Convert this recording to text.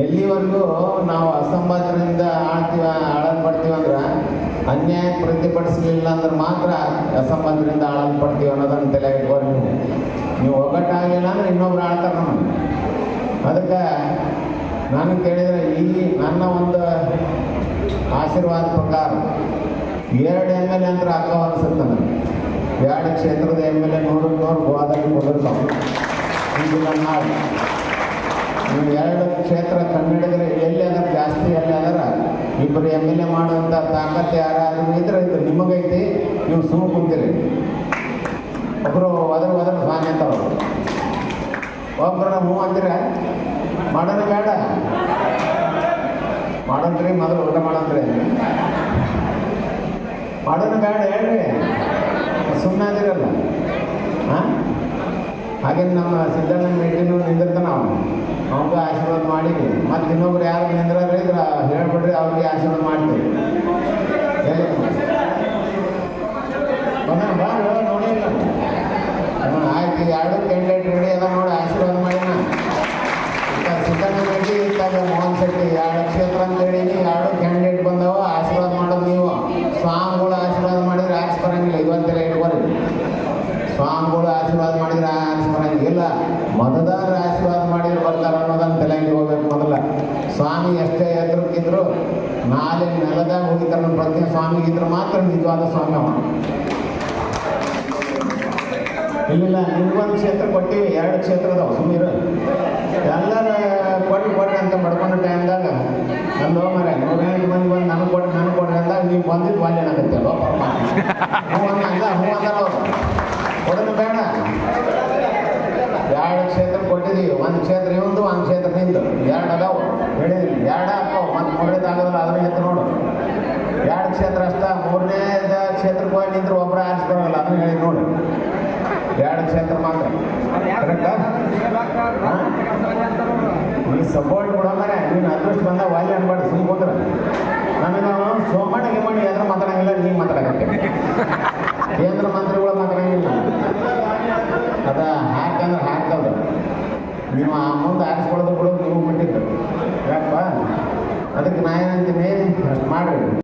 ಎಲ್ಲಿವರೆಗೂ ನಾವು ಅಸಂಬದ್ಧರಿಂದ ಆಡ್ತೀವ ಆಳಲ್ಪಡ್ತೀವಿ ಅಂದ್ರೆ ಅನ್ಯಾಯ ಪ್ರತಿಭಟಿಸಲಿಲ್ಲ ಅಂದ್ರೆ ಮಾತ್ರ ಅಸಂಬದ್ಧರಿಂದ ಆಳಲ್ಪಡ್ತೀವಿ ಅನ್ನೋದನ್ನು ತಲೆ ಇಟ್ಕೊಂಡು ನೀವು. ನೀವು ಒಗ್ಗಟ್ಟಾಗಲಿಲ್ಲ ಅಂದ್ರೆ ಇನ್ನೊಬ್ರು ಆಳ್ತಾರೆ ನಮ್ಮ ಅದಕ್ಕೆ ನಾನು ಕೇಳಿದರೆ ಈ ನನ್ನ ಒಂದು ಆಶೀರ್ವಾದ ಪ್ರಕಾರ ಎರಡು ಎಂ ಎಲ್ ಎ ಅಂದ್ರೆ ಅಕ್ಕ ಅನಿಸುತ್ತೆ ನನಗೆ. ಎರಡು ಕ್ಷೇತ್ರದ ಎಂ ಎಲ್ ಎ ನೂರು ನೂರು ಗೋವಾದಲ್ಲಿ ಕುದುರ್ತಾವೆ ಈಗಿನ ನಾಡು. ನೀವು ಎರಡು ಕ್ಷೇತ್ರ ಕನ್ನಡಿಗರು ಎಲ್ಲಿ ಅದರ ಜಾಸ್ತಿ ಎಲ್ಲಿ ಅದರ ಇಬ್ಬರು ಎಂ ಎಲ್ ಎ ಮಾಡುವಂಥ ತಾಕತ್ತು ಯಾರಾದರೂ ಇದ್ರೆ ಇದು ನಿಮಗೈತಿ, ನೀವು ಸುಮ್ಮ ಕುಂತೀರಿ. ಒಬ್ಬರು ಒದ್ರ ಒದ್ರ ಸ್ವಾಮಿ ಅಂತವ್ರು ಒಬ್ಬರ ಹೂ ಅಂತೀರ? ಮಾಡೋಣ ಬೇಡ. ಮಾಡಂತ್ರಿ ಮೊದಲು ಊಟ ಮಾಡಂತ್ರಿ ಮಾಡೋಣ ಬೇಡ, ಹೇಳ್ರಿ. ಸುಮ್ಮನೆ ಅದಿರಲ್ಲ. ಹಾಂ ಹಾಗೆ ನಮ್ಮ ಸಿದ್ದಣ್ಣ ಮೀಟಿಂಗ್ ಇನ್ನೊಬ್ರು ಯಾರು ನಿಂದ್ರಾದ್ರೆ ಇದ್ರ ಹೇಳ್ಬಿಡ್ರಿ, ಅವ್ರಿಗೆ ಆಶೀರ್ವಾದ ಮಾಡ್ತೀವಿ. ನೋಡೇ. ಆಯ್ತು, ಎರಡು ಕ್ಯಾಂಡಿಡೇಟ್ ರೆಡಿ ಎಲ್ಲ ನೋಡಿ, ಆಶೀರ್ವಾದ ಮಾಡಿನ ಸಿದ್ದಣ್ಣ ರೆಡ್ಡಿ ಮೋಹನ್ ಶೆಟ್ಟಿ, ಎರಡು ಕ್ಷೇತ್ರ ಅಂತ ಹೇಳಿ ಎರಡು ಕ್ಯಾಂಡಿಡೇಟ್ ಬಂದವ ಆಶೀರ್ವಾದ ಮಾಡಿದ್ರೆ ಇಲ್ಲ. ಮತದಾರರ ಆಶೀರ್ವಾದ ಮಾಡಿದ್ರೆ ಬರ್ತಾರ ಅನ್ನೋದನ್ನ ತಲೆಗೆ ಹೋಗ್ಬೇಕು ಮೊದಲ. ಸ್ವಾಮಿ ಎಷ್ಟೇ ಎತ್ತರಕ್ಕಿದ್ರು ನಾಳೆ ನೆಲದಾಗ ಹೋಗಿತಾರ ಪ್ರಜ್ಞೆ ಸ್ವಾಮಿಗಿದ್ರೆ ಮಾತ್ರ ನಿಜವಾದ ಸ್ವಾಮಿ ಅವ. ಇಲ್ಲ ನಿಮ್ಗೊಂದು ಕ್ಷೇತ್ರ ಕೊಟ್ಟಿವಿ ಎರಡು ಕ್ಷೇತ್ರದ ಸುಮ್ಮೀರು ಎಲ್ಲರ ಕೊಟ್ಟು ಕೊಟ್ಟೆ ಅಂತ ಪಡ್ಕೊಂಡ ಟೈಮ್ದಾಗ ನಂದು ಮರ ನೂರೆಂಟು ಮಂದಿ ಬಂದು ನನಗೆ ಕೊಟ್ಟು ನನಗೆ ಕೊಡ್ರಿ ಅಂದಾಗ ನೀವು ಬಂದಿದ್ದು ಪಾಪ. ಹ್ಞೂ ಅಂದ ಅವ್ರು ಕೊಡೋದು ಬೇಡ ಎರಡು ಕ್ಷೇತ್ರ ಕೊಟ್ಟಿದ್ದೀವಿ ಒಂದು ಕ್ಷೇತ್ರ ಇವಂದು ಒಂದು ಕ್ಷೇತ್ರ ನಿಂದು ಎರಡು ಅದಾವು ಹೇಳಿದೀನಿ ಎರಡು ಹಾಕೋ ಒಂದು ಮೂರನೇದು ಆಗೋದಿಲ್ಲ ಅದನ್ನ ಎತ್ತು ನೋಡು ಎರಡು ಕ್ಷೇತ್ರ ಅಷ್ಟ ಮೂರನೇ ಕ್ಷೇತ್ರಕ್ಕೆ ಹೋಗಿ ಒಬ್ಬರ ಆರಿಸ್ಕೊಳಲ್ಲ ಅದನ್ನ ಹೇಳಿ ನೋಡಿ. ಎರಡು ಕ್ಷೇತ್ರ ಮಾತ್ರ. ನೀ ಸಪೋರ್ಟ್ ಕೊಡೋದಾರೆ ನೀನು ಅದೃಷ್ಟ ಬಂದ ವಾಲಿ ಅನ್ಬಾರ್ದು ಸುಮ್ ಕೂತ್ರ. ನನಗೆ ಸೋಮಣ್ಣ ಗಿಮಣ್ಣ ಎದ್ರ ಮಾತಾಡಂಗಿಲ್ಲ ನೀ ಮಾತಾಡಕತ್ತೆ. ಕೇಂದ್ರ ಮಂತ್ರಿಗಳು ಮಾತಾಡಂಗಿಲ್ಲ. ಅದ ಹಾಕಂದ್ರೆ ಹಾಕ್ತದ ನೀವು ಆ ಮುಂದೆ ಆರಿಸ್ಕೊಳ್ಳೋದು ಕೂಡ ನೀವು ಬಿಟ್ಟಿದ್ದು. ಯಾಕಪ್ಪ ಅದಕ್ಕೆ ನಾ ಏನಂತೀನಿ? ಅಷ್ಟು ಮಾಡ್ರಿ.